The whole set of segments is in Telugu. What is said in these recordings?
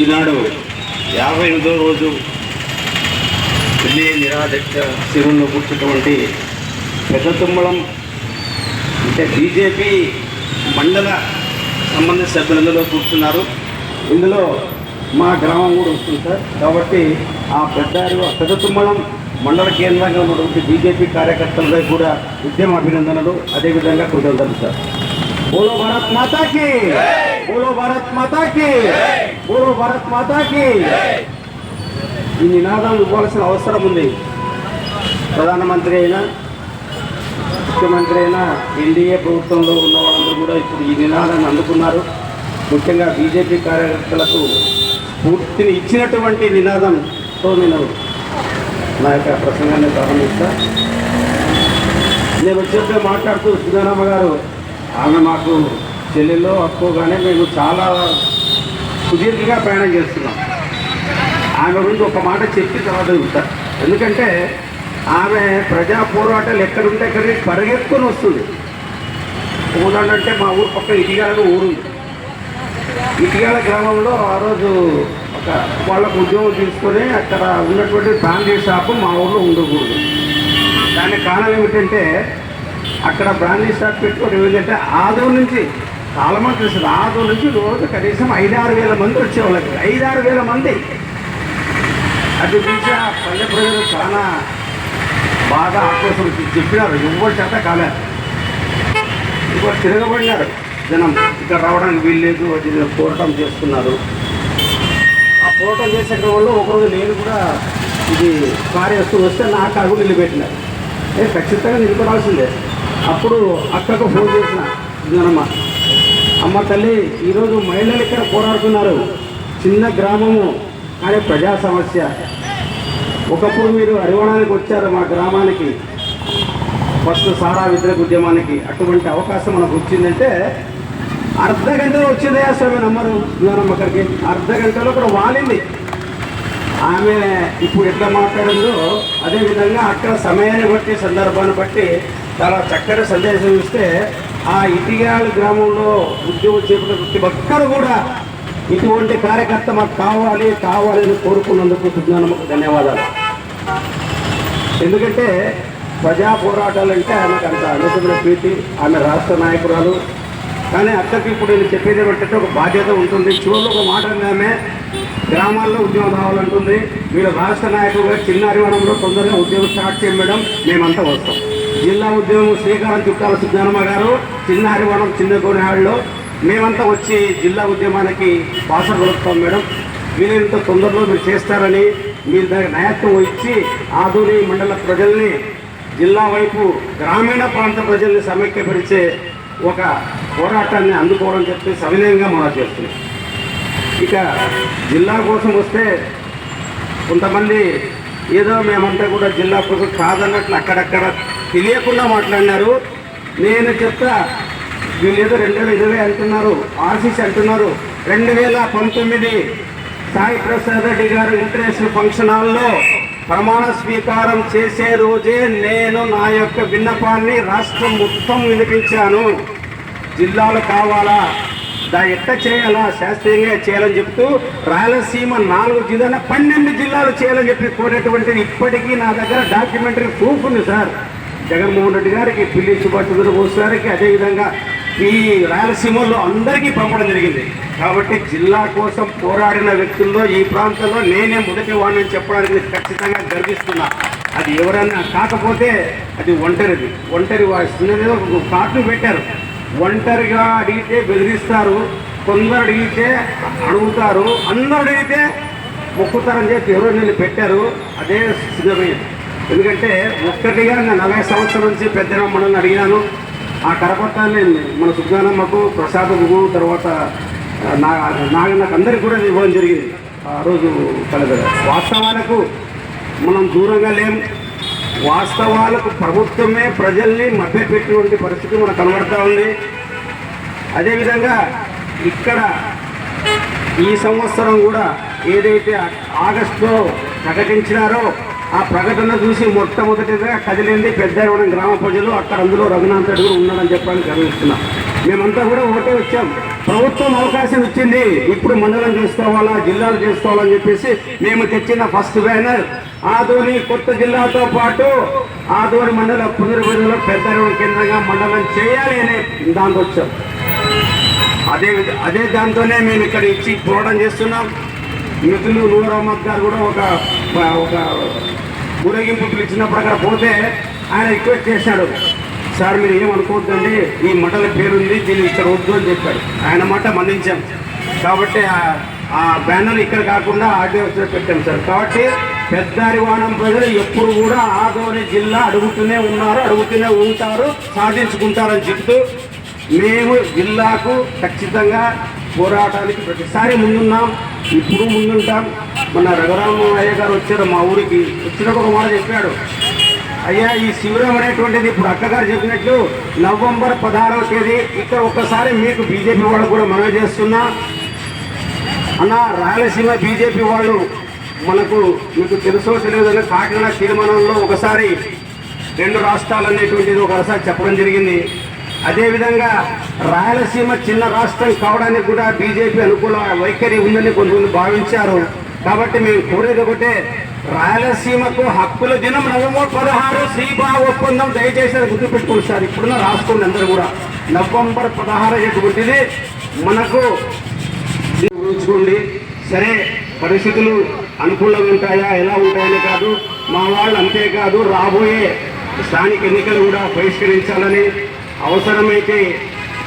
ఈనాడు యాభై ఎనిమిదో రోజు ఢిల్లీ నిరాధ్యక్ష శిరువులో కూర్చున్నటువంటి పెద్ద తుమ్మలం అంటే బీజేపీ మండల సంబంధిత సభ్యులందరూ కూర్చున్నారు. ఇందులో మా గ్రామం కూడా వస్తుంది సార్. కాబట్టి ఆ పెద్ద పెద్ద తుమ్మలం మండల కేంద్రంగా ఉన్నటువంటి బీజేపీ కార్యకర్తలపై కూడా ఉద్యమ అభినందనలు అదేవిధంగా కృతజ్ఞతలు సార్. బోలో భారత్ మాతాకి भारत భారత్ మాతాకి बोलो భారత్ మాతాకి ఈ నినాదం ఇవ్వాల్సిన అవసరం ఉంది ప్రధానమంత్రి అయినా ముఖ్యమంత్రి అయినా ఎన్డీఏ ప్రభుత్వంలో ఉన్న వాళ్ళందరూ కూడా ఇప్పుడు ఈ నినాదాన్ని అందుకున్నారు ముఖ్యంగా బీజేపీ కార్యకర్తలకు పూర్తిని ఇచ్చినటువంటి నినాదంతో నేను నా యొక్క ప్రసంగాన్ని ప్రారంభిస్తా నేను వచ్చేప్పుడే మాట్లాడుతూ సుధారామ గారు ఆమె మాకు చెల్లెల్లో అక్కువగానే మేము చాలా సుదీర్ఘంగా ప్రయాణం చేస్తున్నాం. ఆమె గురించి ఒక మాట చెప్పి తర్వాత చెప్తా ఎందుకంటే ఆమె ప్రజా పోరాటాలు ఎక్కడుంటే ఎక్కడికి పరిగెత్తుకొని వస్తుంది. ఊరంటే మా ఊరు పక్క ఇటిగాల ఊరు ఉంది. ఇటిగాల గ్రామంలో ఆ రోజు ఒక వాళ్ళకు ఉద్యోగం తీసుకొని అక్కడ ఉన్నటువంటి బ్రాండీ షాపు మా ఊళ్ళో ఉండకూడదు. దానికి కారణం ఏమిటంటే అక్కడ బ్రాండీ షాప్ పెట్టుకోవడం ఏంటంటే ఆదో నుంచి కాలమా మంది ఆదో నుంచి రోజు కనీసం ఐదారు వేల మంది వచ్చేవాళ్ళకి ఐదారు వేల మంది. అది చూసి ఆ పల్లె ప్రజలు చాలా బాగా ఆక్రోశం చెప్పినారు. ఎవరి చేత కాలేదు ఇంకోటి తిరగబడినారు జనం. ఇక్కడ రావడానికి వీల్లేదు అది పోరాటం చేస్తున్నారు. ఆ పోరాటం చేసే క్రమంలో ఒకరోజు నేను కూడా ఇది కార్యస్తూ వస్తే నా కాగు నిలబెట్టినారు. ఏ ఖచ్చితంగా నిలబడాల్సిందే. అప్పుడు అక్కకు ఫోన్ చేసిన జనమ్మ. అమ్మ తల్లి ఈరోజు మహిళలు ఇక్కడ పోరాడుతున్నారు. చిన్న గ్రామము కానీ ప్రజా సమస్య. ఒకప్పుడు మీరు అరివడానికి వచ్చారు మా గ్రామానికి. ఫస్ట్ సారా వ్యతిరేక ఉద్యమానికి అటువంటి అవకాశం మనకు వచ్చిందంటే అర్ధ గంటలో వచ్చిందయ్యా స్వామి నమ్మరు జ్ఞానమ్మ అక్కడికి. అర్ధ గంటలో కూడా వాలింది. ఆమె ఇప్పుడు ఎట్లా మాట్లాడిందో అదేవిధంగా అక్కడ సమయాన్ని బట్టి సందర్భాన్ని బట్టి చాలా చక్కని సందేశం ఇస్తే ఆ ఇటిగాల గ్రామంలో ఉద్యోగం చేపట్టిన ప్రతి ఒక్కరు కూడా ఇటువంటి కార్యకర్త మాకు కావాలి కావాలని కోరుకున్నందుకు సుజ్ఞానమ్మకు ధన్యవాదాలు. ఎందుకంటే ప్రజా పోరాటాలంటే ఆమెకు అంత అనుసరణ ప్రీతి ఆమె రాష్ట్ర నాయకురాలు. కానీ అక్కడికి ఇప్పుడు నేను చెప్పేది ఏమంటే ఒక బాధ్యత ఉంటుంది. చివరిలో ఒక మాట ఉంది ఆమె గ్రామాల్లో ఉద్యోగం రావాలంటుంది. వీళ్ళ రాష్ట్ర నాయకులుగా చిన్నారివనంలో తొందరగా ఉద్యోగం స్టార్ట్ చేయం మేడం. మేమంతా వస్తాం. జిల్లా ఉద్యోగం శ్రీకారం చుట్టాల సుజ్ఞానమ్మ గారు చిన్న హరివనం చిన్న గోనెహాళ్ళలో మేమంతా వచ్చి జిల్లా ఉద్యమానికి భాష కొలుస్తాం మేడం. వీలైనంత తొందరలో మీరు చేస్తారని మీరు దానికి నాయకత్వం ఇచ్చి ఆదూరి మండల ప్రజల్ని జిల్లా వైపు గ్రామీణ ప్రాంత ప్రజల్ని సమైక్యపరిచే ఒక పోరాటాన్ని అందుకోవడం చెప్పి సవినయంగా మనం చేస్తున్నాం. ఇక జిల్లా కోసం వస్తే కొంతమంది ఏదో మేమంతా కూడా జిల్లా ప్రభుత్వం కాదన్నట్లు అక్కడక్కడ తెలియకుండా మాట్లాడినారు. నేను చెప్తా వీళ్ళేదో రెండు వేల ఇరవై అంటున్నారు ఆర్సీసీ అంటున్నారు. రెండు వేల పంతొమ్మిది సాయి ప్రసాద్ రెడ్డి గారు ఇంటర్నేషనల్ ఫంక్షన్ హాల్లో ప్రమాణ స్వీకారం చేసే రోజే నేను నా యొక్క విన్నపాన్ని రాష్ట్రం మొత్తం వినిపించాను. జిల్లాలు కావాలా? దా ఎట్ట చేయాలా శాస్త్రీయంగా చేయాలని చెప్తూ రాయలసీమ నాలుగు జిల్లాల పన్నెండు జిల్లాలు చేయాలని చెప్పి కోరేటువంటిది ఇప్పటికీ నా దగ్గర డాక్యుమెంటరీ ప్రూఫ్ ఉంది సార్. జగన్మోహన్ రెడ్డి గారికి పిల్లి సుభాష్ చంద్రబోస్ గారికి అదేవిధంగా ఈ రాయలసీమలో అందరికీ పంపడం జరిగింది. కాబట్టి జిల్లా కోసం పోరాడిన వ్యక్తుల్లో ఈ ప్రాంతంలో నేనే మొదటి వాడిని చెప్పడానికి ఖచ్చితంగా గర్విస్తున్నా. అది ఎవరన్నా కాకపోతే అది ఒంటరిది. ఒంటరి చిన్నది ఒక కార్టూన్ పెట్టారు. ఒంటరిగా అడిగితే బెదిరిస్తారు కొందరు అడిగితే అడుగుతారు అందరు అడిగితే మొక్కుతారని చెప్పి ఎవరో నేను పెట్టారు అదే సిద్ధమైంది ఎందుకంటే ఒక్కటిగా నేను నలభై సంవత్సరాల నుంచి పెద్ద మనల్ని అడిగినాను. ఆ కరపత్రాన్ని మన సుజ్ఞానమ్మకు ప్రసాదకు తర్వాత నా నాకు అందరికి కూడా ఇవ్వడం జరిగింది. ఆ రోజు కలగ వాస్తవాలకు మనం దూరంగా లేము వాస్తవాలకు ప్రభుత్వమే ప్రజల్ని మభ్యపెట్టినటువంటి పరిస్థితి మనకు కనబడతా ఉంది. అదేవిధంగా ఇక్కడ ఈ సంవత్సరం కూడా ఏదైతే ఆగస్టులో ప్రకటించినారో ఆ ప్రకటన చూసి మొట్టమొదటిగా కదిలింది పెద్దగూడెం గ్రామ ప్రజలు. అక్కడ అందులో రఘునాథ్ రెడ్డి కూడా ఉన్నాడని చెప్పడానికి గమనిస్తున్నాం. మేమంతా కూడా ఒకటే వచ్చాం. ప్రభుత్వం అవకాశం ఇచ్చింది. ఇప్పుడు మండలం చేసుకోవాలా జిల్లాలు చేసుకోవాలని చెప్పేసి మేము తెచ్చిన ఫస్ట్ బ్యానర్. ఆదోని కొత్త జిల్లాతో పాటు ఆదోని మండల పునర్విధిలో పెద్ద కేంద్రంగా మండలం చేయాలి అనే దాంతో వచ్చాం. అదే అదే దాంతోనే మేము ఇక్కడ ఇచ్చి పోవడం చేస్తున్నాం. మిత్రులు నూర్ అహ్మద్ గారు కూడా ఒక ఒక ఊరేగింపు పిలిచినప్పుడు అక్కడ పోతే ఆయన రిక్వెస్ట్ చేశాడు. సార్ మీరు ఏమనుకోవద్దండి ఈ మండల పేరుంది దీన్ని ఇక్కడ వద్దు అని చెప్పాడు ఆయన మాట మన్నించాం. కాబట్టి ఆ- బ్యానర్ ఇక్కడ కాకుండా ఆర్డీఎఫ్లో పెట్టాం సార్. కాబట్టి పెద్దారివాణం ప్రజలు ఎప్పుడు కూడా ఆదోని జిల్లా అడుగుతూనే ఉన్నారు అడుగుతూనే ఉంటారు సాధించుకుంటారని చెప్తూ మేము జిల్లాకు ఖచ్చితంగా పోరాటానికి ప్రతిసారి ముందున్నాం ఇప్పుడు ముందుంటాం. మన రఘురామయ్య గారు వచ్చారు మా ఊరికి వచ్చినప్పుడు ఒక మాట చెప్పాడు. అయ్యా ఈ శిబిరం అనేటువంటిది ఇప్పుడు అక్కగారు చెప్పినట్లు నవంబర్ పదహారవ తేదీ. ఇక్కడ ఒక్కసారి మీకు బీజేపీ వాళ్ళు కూడా మనవి చేస్తున్నా. అన్న రాయలసీమ బీజేపీ వాళ్ళు మనకు మీకు తెలుసో తెలియదని కాకినాడ తీర్మానంలో ఒకసారి రెండు రాష్ట్రాలు అనేటువంటిది ఒకసారి చెప్పడం జరిగింది. అదేవిధంగా రాయలసీమ చిన్న రాష్ట్రం కావడానికి కూడా బీజేపీ అనుకూల వైఖరి ఉందని కొంతమంది భావించారు. కాబట్టి మేము కోరేది ఒకటే రాయలసీమకు హక్కుల దినం నవంబర్ పదహారు శ్రీబా ఒప్పందం దయచేసి అది గుర్తుపెట్టుకోండి సార్ ఇప్పుడున్న రాసుకోండి అందరూ కూడా నవంబర్ పదహారు ఎటువంటిది మనకు ఊహించుకోండి సరే పరిస్థితులు అనుకూలంగా ఉంటాయా? ఎలా ఉంటాయని కాదు. మా వాళ్ళు అంతేకాదు రాబోయే స్థానిక ఎన్నికలు కూడా బహిష్కరించాలని అవసరమైతే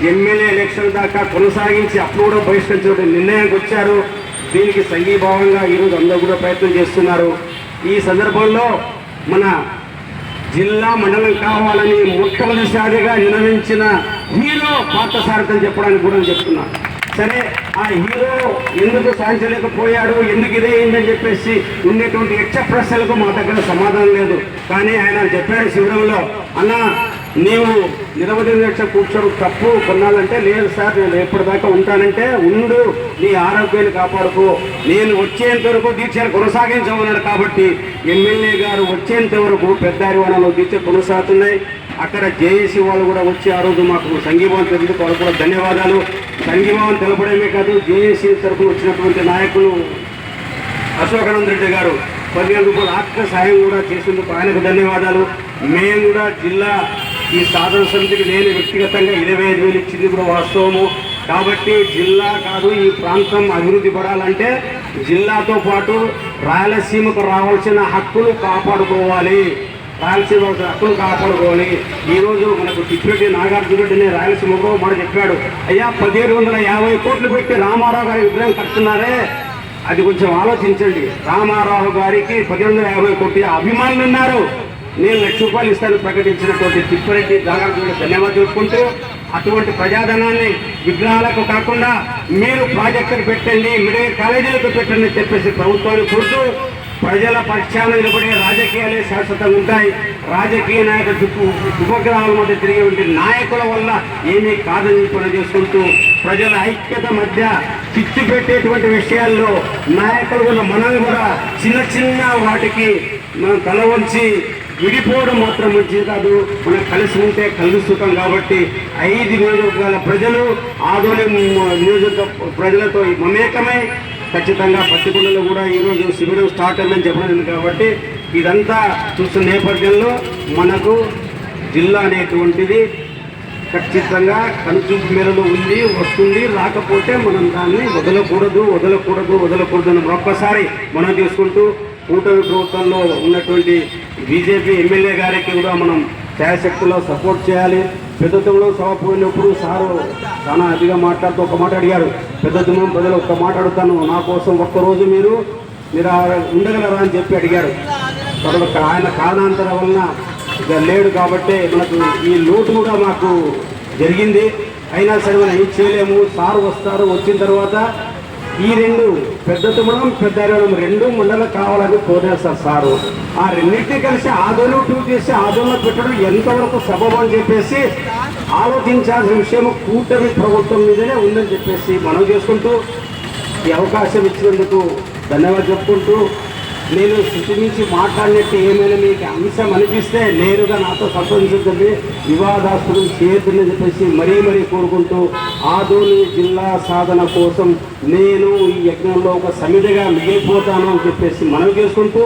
ఎమ్మెల్యే ఎలక్షన్ దాకా కొనసాగించి అప్పుడు కూడా బహిష్కరించడం నిర్ణయానికి వచ్చారు. దీనికి సంఘీభావంగా ఈరోజు అందరూ కూడా ప్రయత్నం చేస్తున్నారు. ఈ సందర్భంలో మన జిల్లా మండలం కావాలని మొట్టమొదటిసారిగా నినదించిన హీరో పార్థసారథి చెప్పడానికి కూడా చెప్తున్నా సరే ఆ హీరో ఎందుకు సాధించలేకపోయాడు ఎందుకు ఇదే చెప్పేసి ఉండేటువంటి యక్ష ప్రశ్నలకు మా దగ్గర సమాధానం లేదు. కానీ ఆయన చెప్పాడు శిబిరంలో అన్న నీవు నిరవధి దీక్ష కూర్చోవడం తప్పు కొన్నాళ్ళంటే లేదు సార్ నేను ఎప్పటిదాకా ఉంటానంటే ఉండు నీ ఆరోగ్యాన్ని కాపాడుకో. నేను వచ్చేంత వరకు దీక్షను కొనసాగించమన్నాడు కాబట్టి ఎమ్మెల్యే గారు వచ్చేంత వరకు పెద్దారివాణలో దీక్ష కొనసాగుతున్నాయి. అక్కడ జేఏసీ వాళ్ళు కూడా వచ్చి ఆ రోజు మాకు సంఘీభావం తెలియదు వాళ్ళు కూడా ధన్యవాదాలు. సంఘీభావం తెలపడమే కాదు జేఏసీ తరఫున వచ్చినటువంటి నాయకులు అశోకానంద రెడ్డి గారు పదిహేను రూపాయల ఆర్థిక సహాయం కూడా చేసేందుకు ఆయనకు ధన్యవాదాలు. మేము కూడా జిల్లా ఈ సాధన సమితికి నేను వ్యక్తిగతంగా ఇరవై ఐదు వేలు ఇచ్చింది కూడా వాస్తవము. కాబట్టి జిల్లా కాదు ఈ ప్రాంతం అభివృద్ధి పడాలంటే జిల్లాతో పాటు రాయలసీమకు రావాల్సిన హక్కులు కాపాడుకోవాలి. రాయలసీమ హక్కులు కాపాడుకోవాలి. ఈరోజు మనకు డిప్యూటీ నాగార్జున రెడ్డిని రాయలసీమకు మాట చెప్పాడు. అయ్యా పదిహేడు వందల యాభై కోట్లు పెట్టి రామారావు గారి విగ్రహం కడుతున్నారే? అది కొంచెం ఆలోచించండి. రామారావు గారికి పదిహేడు వందల యాభై కోటి అభిమానులు ఉన్నారు. నేను లక్ష రూపాయలు ఇస్తాను ప్రకటించినటువంటి తిప్పిరెడ్డి నాగార్జున ధన్యవాదాలు చెప్పుకుంటూ అటువంటి ప్రజాధనాన్ని విగ్రహాలకు కాకుండా మీరు ప్రాజెక్టులు పెట్టండి మిడిల్ కాలేజీలకు పెట్టండి అని చెప్పేసి ప్రభుత్వాన్ని కోరుతూ ప్రజల పక్షాన నిలబడే రాజకీయాలే శాశ్వతంగా ఉంటాయి. రాజకీయ నాయకుల చుట్టూ ఉపగ్రహాల మధ్య తిరిగే నాయకుల వల్ల ఏమీ కాదని పనిచేసుకుంటూ ప్రజల ఐక్యత మధ్య చిచ్చు పెట్టేటువంటి విషయాల్లో నాయకులు ఉన్న మనం కూడా చిన్న చిన్న వాటికి మనం తల వంచి విడిపోవడం మాత్రం మంచిది కాదు. మనం కలిసి ఉంటే కలుస్తాం కాబట్టి ఐదు నియోజకవర్గాల ప్రజలు ఆదోని నియోజక ప్రజలతో మమేకమై ఖచ్చితంగా పత్తికొండలో కూడా ఈరోజు శిబిరం స్టార్ట్ అయిందని చెప్పడం కాబట్టి ఇదంతా చూస్తున్న నేపథ్యంలో మనకు జిల్లా అనేటువంటిది ఖచ్చితంగా కనుచూపు మేరలో ఉంది వస్తుంది రాకపోతే మనం దాన్ని వదలకూడదు వదలకూడదు వదలకూడదు అని ఒక్కసారి మనం చేసుకుంటూ కూటమి ప్రభుత్వంలో ఉన్నటువంటి బీజేపీ ఎమ్మెల్యే గారికి కూడా మనం శాయశక్తిలో సపోర్ట్ చేయాలి. పెద్దతంలో సభ పోయినప్పుడు సారు చాలా అతిగా మాట్లాడుతూ ఒక మాట అడిగారు పెద్దతమం ప్రజలు ఒక్క మాట అడుగుతాను. నా కోసం ఒక్కరోజు మీరు మీరు ఆ ఉండగలరా అని చెప్పి అడిగారు. తర్వాత ఆయన కారణాంతరం వలన ఇక లేడు కాబట్టి మనకు ఈ లోటు కూడా మాకు జరిగింది. అయినా సరే మనం ఏం చేయలేము. సారు వస్తారు వచ్చిన తర్వాత ఈ రెండు పెద్ద తుమ్మడం పెద్ద అరవడం రెండు మండలం కావాలని కోరేస్తారు సారు ఆ రెండింటినీ కలిసి ఆదోలో టూ చేసి ఆదోళన పెట్టడం ఎంతవరకు సబబు అని చెప్పేసి ఆలోచించాల్సిన విషయం కూటమి ప్రభుత్వం మీదనే ఉందని చెప్పేసి మనం చేసుకుంటూ ఈ అవకాశం ఇచ్చినందుకు ధన్యవాదాలు చెప్పుకుంటూ నేను స్థితి నుంచి మాట్లాడినట్టు ఏమైనా మీకు అంశం అనిపిస్తే నేరుగా నాతో సంప్రదించండి. వివాదాస్పదం చేయొద్దని చెప్పేసి మరీ మరీ కోరుకుంటూ ఆదోని జిల్లా సాధన కోసం నేను ఈ యజ్ఞంలో ఒక సమిధిగా మిగిలిపోతాను అని చెప్పేసి మనవి చేసుకుంటూ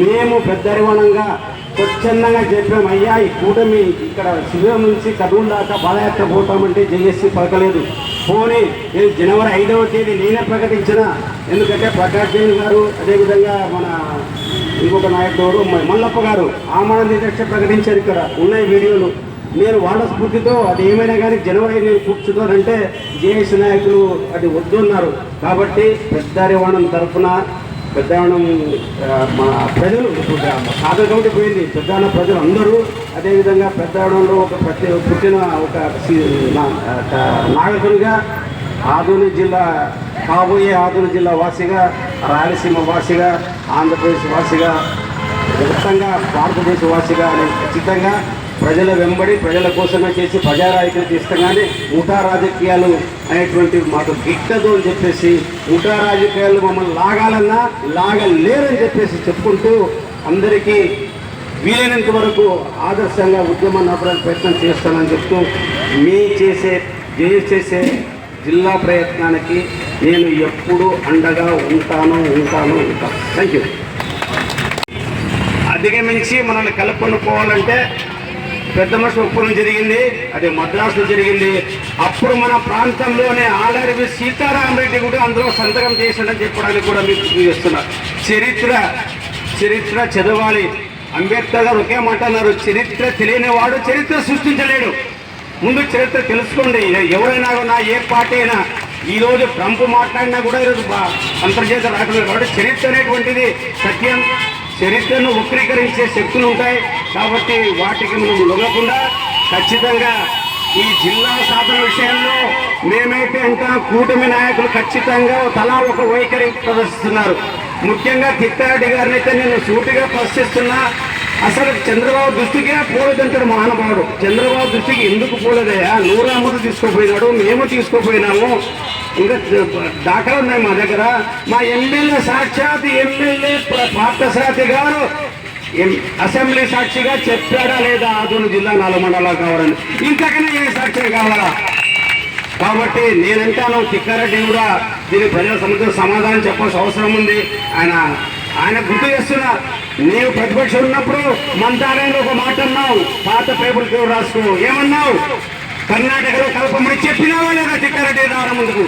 మేము పెద్దరివణంగా స్వచ్ఛందంగా చెప్పాం. అయ్యా ఈ కూటమి ఇక్కడ శిబిరం నుంచి కర్నూలు దాకా పాదయాత్ర పోతామంటే జేఎస్సీ పలకలేదు. పోనీ నేను జనవరి ఐదవ తేదీ నేనే ప్రకటించిన ఎందుకంటే ప్రకాష్ జైన్ గారు అదేవిధంగా మన ఇంకొక నాయకుడు మ- మల్లప్ప గారు ఆమరణ దీక్ష ప్రకటించారు ఇక్కడ ఉన్నాయి వీడియోలు. నేను వాళ్ళ స్ఫూర్తితో అది ఏమైనా కానీ జనవరి నేను కూర్చున్నానంటే జేఎస్ నాయకులు అది వద్దున్నారు. కాబట్టి పెద్దారివాణం తరఫున పెద్దవనం మా ప్రజలు ఇప్పుడు సాధన కమిటీ పోయింది. పెద్దవనం ప్రజలు అందరూ అదేవిధంగా పెద్దవనంలో ఒక ప్రతి పుట్టిన ఒక సి- నా- నాయకునిగా జిల్లా కాబోయే ఆధునిక జిల్లా వాసిగా రాయలసీమ వాసిగా ఆంధ్రప్రదేశ్ వాసిగా మొత్తంగా భారతదేశ వాసిగా నేను ఖచ్చితంగా ప్రజల వెంబడి ప్రజల కోసమే చేసి ప్రజారాయకులు చేస్తాగానే ముఠా రాజకీయాలు అనేటువంటి మాకు గిట్టదు అని చెప్పేసి ముఠా రాజకీయాలు మమ్మల్ని లాగాలన్నా లాగలేరని చెప్పేసి చెప్పుకుంటూ అందరికీ వీలైనంత వరకు ఆదర్శంగా ఉద్యమం నడపడానికి ప్రయత్నం చేస్తానని చెప్తూ మీ చేసే జయ చేసే జిల్లా ప్రయత్నానికి నేను ఎప్పుడూ అండగా ఉంటాను ఉంటాను ఉంటాను. థ్యాంక్ యూ అధిగమించి మనల్ని కలుపుకొనుకోవాలంటే పెద్ద మనిషి జరిగింది అది మద్రాసులో జరిగింది. అప్పుడు మన ప్రాంతంలోనే ఆర్ఆర్వి సీతారామరెడ్డి కూడా అందులో సంతకం చేశాడని చెప్పడానికి కూడా మీకు చూపిస్తున్నా చరిత్ర చరిత్ర చదవాలి. అంబేద్కర్ గారు ఒకే మాట అన్నారు చరిత్ర తెలియని వాడు చరిత్ర సృష్టించలేడు. ముందు చరిత్ర తెలుసుకోండి. ఎవరైనా నా ఏ పార్టీ అయినా ఈరోజు ట్రంప్ మాట్లాడినా కూడా ఈరోజు బా- అంతర్జాతీయ రాకలేదు కాబట్టి చరిత్ర అనేటువంటిది సత్యం. చరిత్రను వక్రీకరించే శక్తులు ఉంటాయి. కాబట్టి వాటికి మనం లొంగకుండా ఖచ్చితంగా ఈ జిల్లా సాధన విషయంలో మేమైతే ఇంకా కూటమి నాయకులు ఖచ్చితంగా తలా ఒక వైఖరి ప్రదర్శిస్తున్నారు. ముఖ్యంగా తిట్టారెడ్డి గారిని అయితే నేను సూటిగా ప్రశ్నిస్తున్నా. అసలు చంద్రబాబు దృష్టికే పోలేదంటాడు మహానుభావుడు. చంద్రబాబు దృష్టికి ఎందుకు పోలేదయ్యా? నూరాముడు తీసుకోపోయినాడు మేము తీసుకోపోయినాము. ఇంకా దాఖలు ఉన్నాయి మా దగ్గర. మా ఎమ్మెల్యే సాక్షాత్ ఎమ్మెల్యే పార్థసారథి గారు ఎం- అసెంబ్లీ సాక్షిగా చెప్పాడా లేదా? ఆదూరు జిల్లా నాలుగు మండలాలు కావాలని. ఇంతకనే ఏ సాక్షి కావాలా? కాబట్టి నేనంటాను తిక్కారెడ్డి కూడా దీని ప్రజల సమస్య సమాధానం చెప్పాల్సిన అవసరం ఉంది. ఆయన ఆయన గుర్తు చేస్తున్నా నీవు ప్రతిపక్షం ఉన్నప్పుడు మంత్రాలయంలో ఒక మాట అన్నావు పాత పేపర్ రాసుకో. ఏమన్నావు? కర్ణాటకలో కలపమని చెప్పినా లేదా తిక్కారెడ్డి రావడం ముందుకు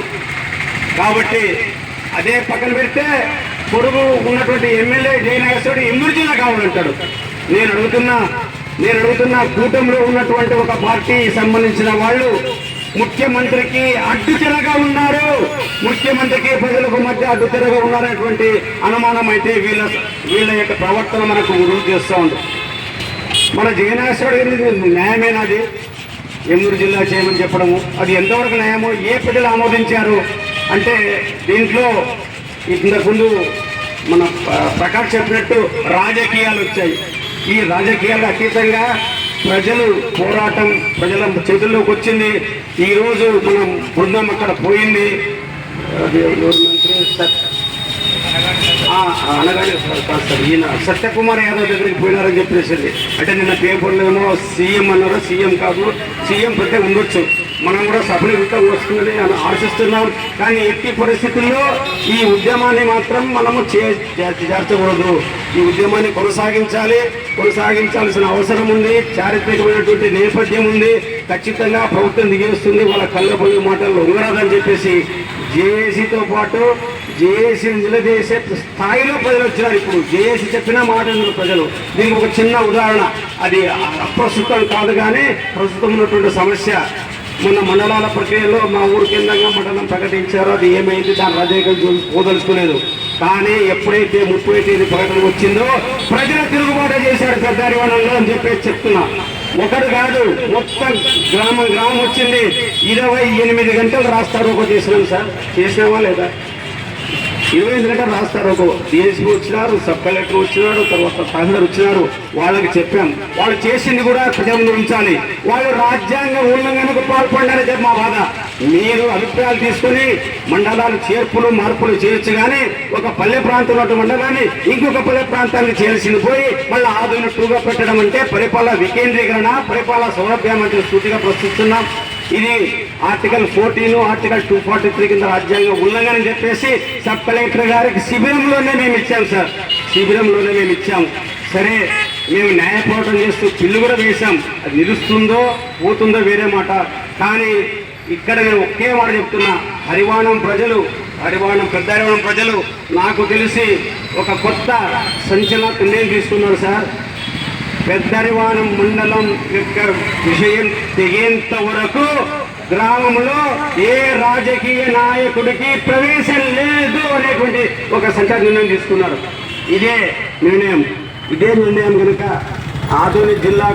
కాబట్టి అదే పక్కన పెడితే పొడుగు ఉన్నటువంటి ఎమ్మెల్యే జయనాగేశ్వరుడు ఎమ్మెల్యే జిల్లా కావాలంటాడు నేను అడుగుతున్నా నేను అడుగుతున్న కూటమిలో ఉన్నటువంటి ఒక పార్టీ సంబంధించిన వాళ్ళు ముఖ్యమంత్రికి అడ్డుచెరగా ఉన్నారు. ముఖ్యమంత్రికి ప్రజలకు మధ్య అడ్డుచెరగా ఉన్నారనేటువంటి అనుమానం అయితే వీళ్ళ వీళ్ళ యొక్క ప్రవర్తన మనకు రుజువు చేస్తూ ఉంది. మన జగనాశ్వరుడు న్యాయమేనాది? ఎమ్మూరు జిల్లా చేయమని చెప్పడము. అది ఎంతవరకు న్యాయమో ఏ ప్రజలు ఆమోదించారు అంటే దీంట్లో ఇంతకుముందు మన ప్రకాష్ చెప్పినట్టు రాజకీయాలు వచ్చాయి. ఈ రాజకీయాలు అతీతంగా ప్రజలు పోరాటం ప్రజల చేతుల్లోకి వచ్చింది. ఈరోజు మనం బృందం అక్కడ పోయింది అది ఎవరు మంత్రి? సత్- ఆ, అనగానే సార్ కాదు సార్ ఈయన సత్యకుమార్ యాదవ్ దగ్గరికి పోయినారని చెప్పేసింది అంటే నిన్న పేపర్లేమో సీఎం అన్నారు సీఎం కాదు సీఎం ప్రతి ఉండొచ్చు. మనం కూడా సఫలీకృతం వస్తుందని అని ఆశిస్తున్నాం. కానీ ఎట్టి పరిస్థితుల్లో ఈ ఉద్యమాన్ని మాత్రం మనము చే చేర్చకూడదు. ఈ ఉద్యమాన్ని కొనసాగించాలి. కొనసాగించాల్సిన అవసరం ఉంది. చారిత్రకమైనటువంటి నేపథ్యం ఉంది. ఖచ్చితంగా ప్రభుత్వం దిగేస్తుంది. వాళ్ళ కళ్ళబోయే మాటలు ఉండరాదని చెప్పేసి. జేఏసీతో పాటు జేఏసీ నిలదీసే స్థాయిలో ప్రజలు వచ్చినారు ఇప్పుడు. జేఏసీ చెప్పిన మాట ప్రజలు. దీనికి ఒక చిన్న ఉదాహరణ. అది అప్రస్తుతం కాదు కానీ ప్రస్తుతం ఉన్నటువంటి సమస్య. మొన్న మండలాల ప్రక్రియలో మా ఊరు కిందంగా మండలం ప్రకటించారో. అది ఏమైంది? దాని రజేకలు పోదలుచుకోలేదు. కానీ ఎప్పుడైతే ముప్పై తేదీ ప్రకటన వచ్చిందో ప్రజల తిరుగుబాటు చేశారు సర్దారి వనంలో అని చెప్పేసి చెప్తున్నా. ఒకడు కాదు మొత్తం గ్రామం గ్రామం వచ్చింది. ఇరవై ఎనిమిది గంటలు రాస్తారు ఒక చేసినాం సార్. చేసినామా లేదా? ఇరవై ఐదు గంటలు రాస్తారు. ఒక డిఎస్పీ వచ్చినారు సబ్ కలెక్టర్ వచ్చినారు తర్వాత తహసీల్దార్ వచ్చినారు. వాళ్ళకి చెప్పాం. వాళ్ళు చేసింది కూడా ప్రజలను ఉంచాలి వాళ్ళు రాజ్యాంగ ఉల్లంఘనకు పాల్పడ్డారని చెప్పి మా బాధ. మీరు అభిప్రాయాలు తీసుకొని మండలాలు చేర్పులు మార్పులు చేయొచ్చు కానీ ఒక పల్లె ప్రాంతంలో మండలాన్ని ఇంకొక పల్లె ప్రాంతానికి చేయాల్సింది పోయి మళ్ళీ ఆధునిక టూగా పెట్టడం అంటే పరిపాలన వికేంద్రీకరణ పరిపాలన సౌలభ్యం అంటే సూటిగా ప్రశ్నిస్తున్నాం. ఇది article fourteen article two forty three కింద రాజ్యాంగం ఉల్లంఘన అని చెప్పేసి సబ్ కలెక్టర్ గారికి శిబిరంలోనే మేము ఇచ్చాం సార్. శిబిరంలోనే మేము ఇచ్చాం. సరే మేము న్యాయ పోరాటం చేస్తూ పిల్లు కూడా వేశాం. అది నిలుస్తుందో పోతుందో వేరే మాట. కానీ ఇక్కడ నేను ఒకే మాట చెప్తున్నా. హరివాణం ప్రజలు హరివాణం పెద్ద హరివాణం ప్రజలు నాకు తెలిసి ఒక కొత్త సంచలన నిర్ణయం తీసుకున్నారు సార్. పెద్దరివాణం మండలం యొక్క విషయం తెగేంత వరకు గ్రామంలో ఏ రాజకీయ నాయకుడికి ప్రవేశం లేదు అనేటువంటి ఒక సంచలన నిర్ణయం తీసుకున్నారు. ఇదే నిర్ణయం. ఇదే నిర్ణయం కనుక ఆధునిక జిల్లా